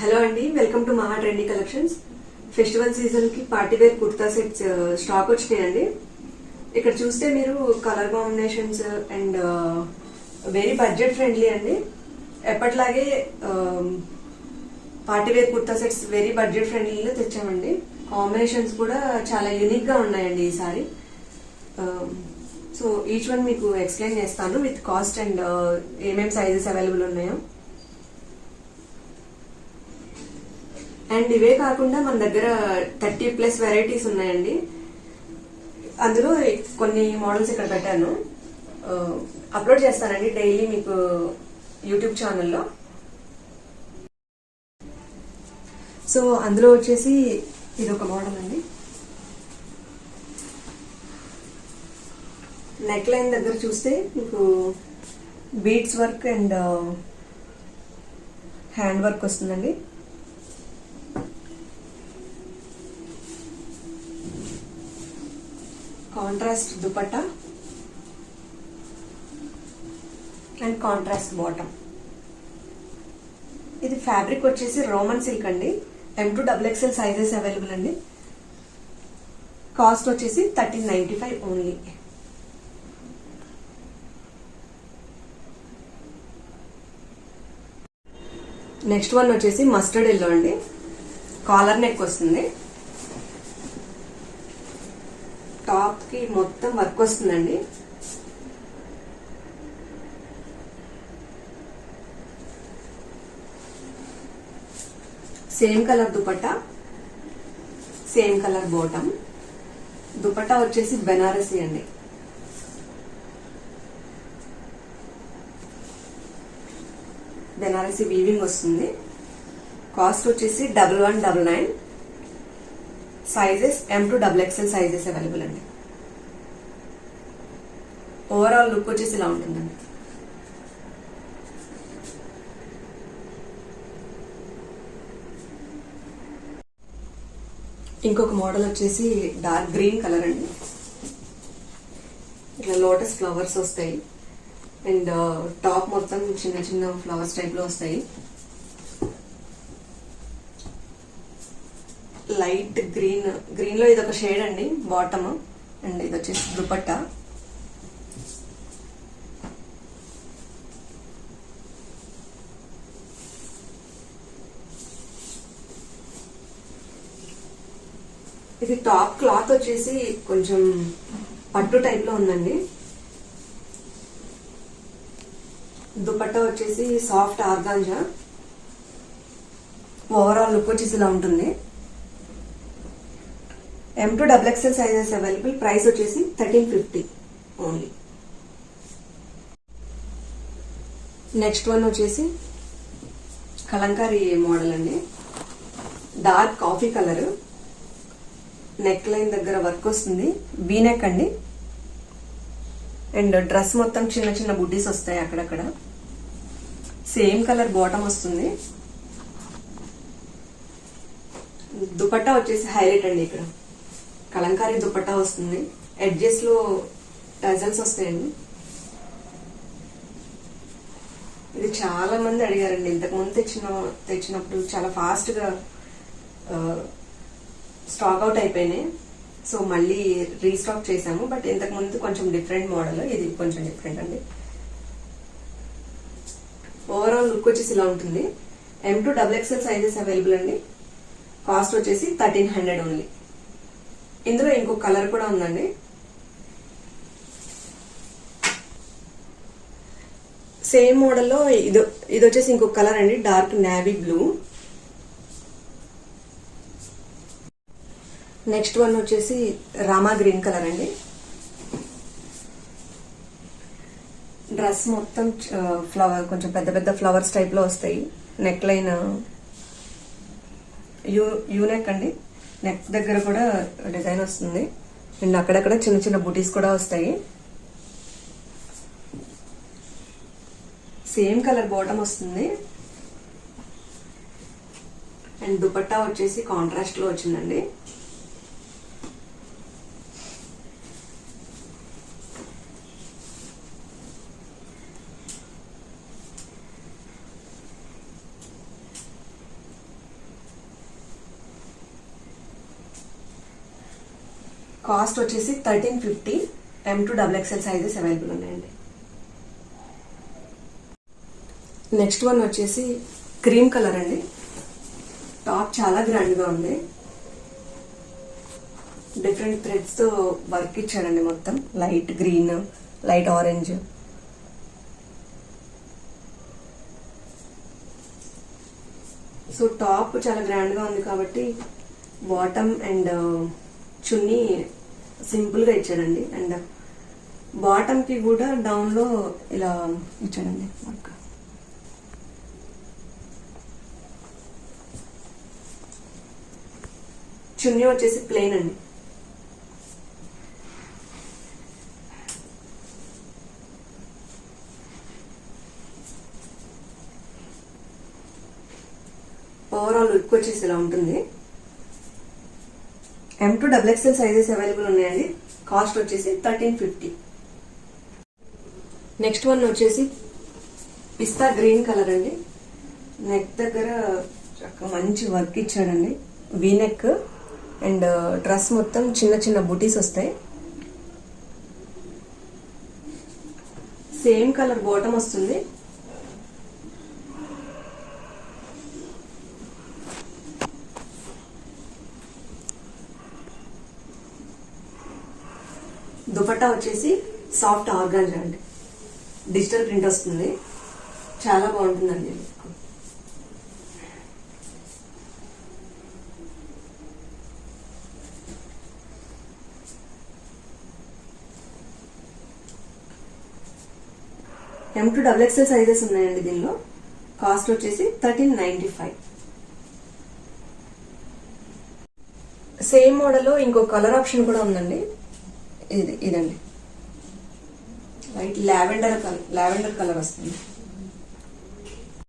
Hello అండి welcome to Maha trendy collections festival సీజన్కి party wear kurta sets stock వచ్చినాయండి. ఇక్కడ చూస్తే మీరు colour combinations and very budget friendly అండి. ఎప్పటిలాగే party wear kurta sets very budget ఫ్రెండ్లీలో తెచ్చామండి. కాంబినేషన్స్ కూడా చాలా యూనిక్గా ఉన్నాయండి ఈసారి సో ఈచ్ వన్ మీకు ఎక్స్ప్లెయిన్ చేస్తాను విత్ కాస్ట్ అండ్ ఏమేమి సైజెస్ అవైలబుల్ ఉన్నాయో. అండ్ ఇవే కాకుండా మన దగ్గర థర్టీ ప్లస్ వెరైటీస్ ఉన్నాయండి. అందులో కొన్ని మోడల్స్ ఇక్కడ పెట్టాను. అప్లోడ్ చేస్తానండి డైలీ మీకు యూట్యూబ్ ఛానల్లో. సో అందులో వచ్చేసి ఇది ఒక మోడల్ అండి. నెక్ లైన్ దగ్గర చూస్తే మీకు beads work and hand work వస్తుందండి. Contrast dupatta and contrast bottom ఇది ఫ్యాబ్రిక్ వచ్చేసి రోమన్ సిల్క్ అండి. M to double XL sizes available అండి. కాస్ట్ వచ్చేసి thirteen ninety five only next one వచ్చేసి మస్టర్డ్ ఎల్లో అండి. కాలర్ నెక్ వస్తుంది. టాప్కి మొత్తం వర్క్ వస్తుందండి. Same colour dupatta same colour bottom dupatta వచ్చేసి బెనారసీ అండి. బెనారసీ వీవింగ్ వస్తుంది. కాస్ట్ వచ్చేసి double one double nine. Sizes M to double XL sizes available అండి. ఓవరాల్ లుక్ వచ్చేసి ఇలా ఉంటుందండి. ఇంకొక మోడల్ వచ్చేసి డార్క్ గ్రీన్ కలర్ అండి. ఇట్లా లోటస్ ఫ్లవర్స్ వస్తాయి. అండ్ టాప్ మొత్తం చిన్న చిన్న ఫ్లవర్స్ టైప్లో వస్తాయి. లైట్ గ్రీన్ గ్రీన్లో ఇది ఒక షేడ్ అండి బాటమ్. అండ్ ఇది వచ్చేసి దుపట్టా. ఇది టాప్ క్లాత్ వచ్చేసి కొంచెం పట్టు టైప్లో ఉందండి. దుపట్టా వచ్చేసి సాఫ్ట్ ఆర్గాంజా. ఓవరాల్ లుక్ వచ్చేసి ఇలా ఉంటుంది. M to double XL sizes available price వచ్చేసి thirteen fifty only next one వచ్చేసి కలంకారీ మోడల్ అండి. Dark coffee colour neck line దగ్గర వర్క్ వస్తుంది. బీ నెక్ అండి. అండ్ డ్రెస్ మొత్తం చిన్న చిన్న బుడ్డీస్ వస్తాయి అక్కడక్కడ. సేమ్ కలర్ బాటమ్ వస్తుంది. దుపట్టా వచ్చేసి హైలైట్ అండి ఇక్కడ. కలంకారీ దుపట్టా వస్తుంది. ఎడ్జెస్లో టజల్స్ వస్తాయండి. ఇది చాలా మంది అడిగారండి. ఇంతకు ముందు తెచ్చిన తెచ్చినప్పుడు చాలా ఫాస్ట్గా స్టాక్ అవుట్ అయిపోయినాయి. సో మళ్ళీ రీస్టాక్ చేసాము బట్ ఇంతకు ముందు కొంచెం డిఫరెంట్ మోడల్. ఇది కొంచెం డిఫరెంట్ అండి. ఓవరాల్ లుక్ వచ్చేసి ఇలా ఉంటుంది. M to double XL sizes available అండి. కాస్ట్ వచ్చేసి థర్టీన్ హండ్రెడ్ ఓన్లీ ఇందులో ఇంకో కలర్ కూడా ఉందండి. సేమ్ మోడల్లో ఇది ఇది వచ్చేసి ఇంకొక కలర్ అండి dark navy blue next one వచ్చేసి రామా గ్రీన్ కలర్ అండి. డ్రెస్ మొత్తం ఫ్లవర్ కొంచెం పెద్ద పెద్ద ఫ్లవర్స్ టైప్లో వస్తాయి. Neck line U U neck అండి. నెక్ దగ్గర కూడా డిజైన్ వస్తుంది. అండ్ అక్కడక్కడ చిన్న చిన్న బుటీస్ కూడా వస్తాయి. సేమ్ కలర్ బాటమ్ వస్తుంది. అండ్ దుపట్టా వచ్చేసి కాంట్రాస్ట్లో వచ్చిందండి. కాస్ట్ వచ్చేసి thirteen fifty M to double XL sizes available ఉన్నాయండి. నెక్స్ట్ వన్ వచ్చేసి క్రీమ్ కలర్ అండి. టాప్ చాలా గ్రాండ్గా ఉంది. డిఫరెంట్ థ్రెడ్స్తో వర్క్ ఇచ్చాడండి మొత్తం. Light green light orange so top చాలా గ్రాండ్గా ఉంది కాబట్టి బాటమ్ అండ్ చున్నీ సింపుల్గా ఇచ్చాడండి. అండ్ బాటమ్కి కూడా డౌన్లో ఇలా ఇచ్చాడండి. వర్క్. చున్నీ వచ్చేసి ప్లెయిన్ అండి. ఓవరాల్ లుక్ వచ్చేసి ఇలా ఉంటుంది. M to double XL sizes available ఉన్నాయండి. కాస్ట్ వచ్చేసి థర్టీన్ ఫిఫ్టీ నెక్స్ట్ వన్ వచ్చేసి పిస్తా గ్రీన్ కలర్ అండి. నెక్ దగ్గర మంచి వర్క్ ఇచ్చాడండి. వీనెక్ అండ్ uh, డ్రెస్ మొత్తం చిన్న చిన్న బుటీస్ వస్తాయి. సేమ్ కలర్ బాటమ్ వస్తుంది. దుపట్టా వచ్చేసి సాఫ్ట్ ఆర్గాంజా అండి డిజిటల్ ప్రింట్ వస్తుంది. చాలా బాగుంటుందండి. M to double XL sizes ఉన్నాయండి దీనిలో. కాస్ట్ వచ్చేసి థర్టీన్ నైన్టీ ఫైవ్ సేమ్ మోడల్లో ఇంకో కలర్ ఆప్షన్ కూడా ఉందండి. ఇది ఇదండి. Light lavender colour lavender colour వస్తుంది.